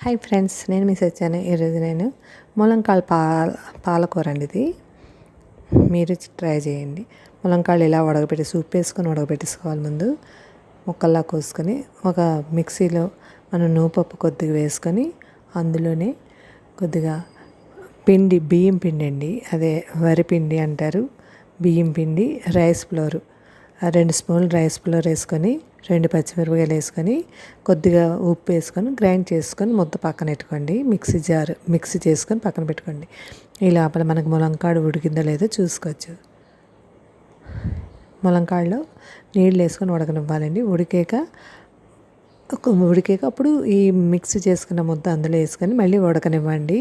Hi friends నేను miss వచ్చాను ఈరోజు నేను ములంకాయల పాల పాలకూర అండి ఇది. మీరు ట్రై చేయండి. ములంకాయలు ఇలా ఉడకబెట్టి సూప్ వేసుకొని ఉడకబెట్టేసుకోవాలి ముందు. ముక్కల్లా కోసుకొని ఒక మిక్సీలో మనం నూపప్పు కొద్దిగా వేసుకొని అందులోనే కొద్దిగా పిండి బియ్యం పిండి అండి. అదే వరి పిండి అంటారు. బియ్యం పిండి రైస్ ఫ్లోర్. రెండు స్పూన్లు రైస్ ఫ్లోర్ వేసుకొని రెండు పచ్చిమిరపకాయలు వేసుకొని కొద్దిగా ఉప్పు వేసుకొని గ్రైండ్ చేసుకొని ముద్ద పక్కన పెట్టుకోండి. మిక్సీ జార్ మిక్సీ చేసుకొని పక్కన పెట్టుకోండి. ఈ లోపల మనకు ములంకాడు ఉడికిందో లేదో చూసుకోవచ్చు. ములంకాడలో నీళ్ళు వేసుకొని ఉడకనివ్వాలండి. ఉడికాక ఉడికాక అప్పుడు ఈ మిక్సీ చేసుకున్న ముద్ద అందులో వేసుకొని మళ్ళీ ఉడకనివ్వండి.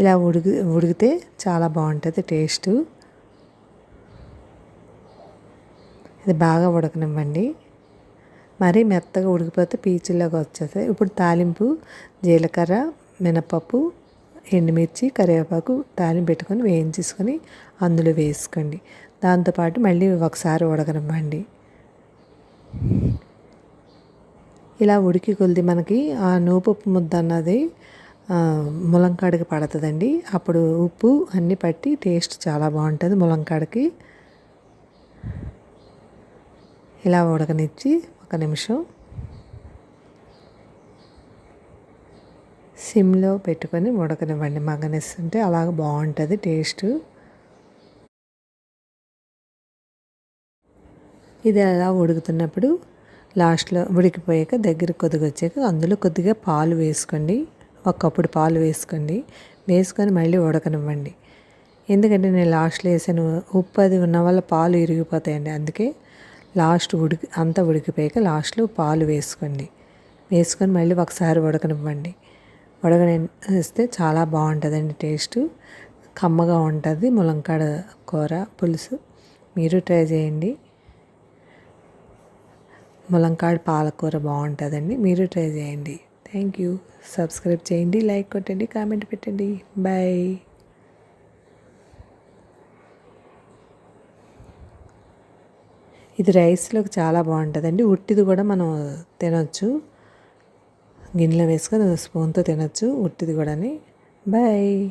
ఇలా ఉడికి ఉడికితే చాలా బాగుంటుంది టేస్ట్. ఇది బాగా ఉడకనివ్వండి. మరీ మెత్తగా ఉడికిపోతే పీచులాగా వచ్చేస్తాయి. ఇప్పుడు తాలింపు జీలకర్ర మినపప్పు ఎండుమిర్చి కరివేపాకు తాలింపు పెట్టుకొని వేయించేసుకొని అందులో వేసుకోండి. దాంతోపాటు మళ్ళీ ఒకసారి ఉడకనివ్వండి. ఇలా ఉడికి కొలిది మనకి ఆ నూపప్పు ముద్ద అన్నది ములంకాడికి పడుతుందండి. అప్పుడు ఉప్పు అన్నీ పట్టి టేస్ట్ చాలా బాగుంటుంది ములంకాడకి ఇలా ఉడకనిచ్చి ఒక నిమిషం సిమ్లో పెట్టుకొని ఉడకనివ్వండి. మగ్గనిస్తుంటే అలాగ బాగుంటుంది టేస్ట్. ఇది అలా ఉడుకుతున్నప్పుడు లాస్ట్లో ఉడికిపోయాక దగ్గర కొద్దిగా వచ్చాక అందులో కొద్దిగా పాలు వేసుకోండి. ఒక కప్పుడు పాలు వేసుకోండి. వేసుకొని మళ్ళీ ఉడకనివ్వండి. ఎందుకంటే నేను లాస్ట్లో వేసాను ఉప్పు అది ఉన్న వల్ల పాలు ఇరిగిపోతాయండి. అందుకే లాస్ట్ ఉడికి అంతా ఉడికిపోయాక లాస్ట్లో పాలు వేసుకోండి. వేసుకొని మళ్ళీ ఒకసారి ఉడకనివ్వండి ఉడకనిస్తే చాలా బాగుంటుందండి టేస్ట్. కమ్మగా ఉంటుంది ములంకాడ కూర పులుసు. మీరు ట్రై చేయండి. ములంకాడ పాలకూర బాగుంటుందండి. మీరు ట్రై చేయండి. Thank you. సబ్స్క్రైబ్ చేయండి లైక్ కొట్టండి కామెంట్ పెట్టండి. బాయ్. ఇది రైస్లోకి చాలా బాగుంటుందండి. ఉట్టిది కూడా మనం తినొచ్చు. గిన్నెలో వేసుకొని స్పూన్తో తినొచ్చు. ఉట్టిది కూడా బాయ్.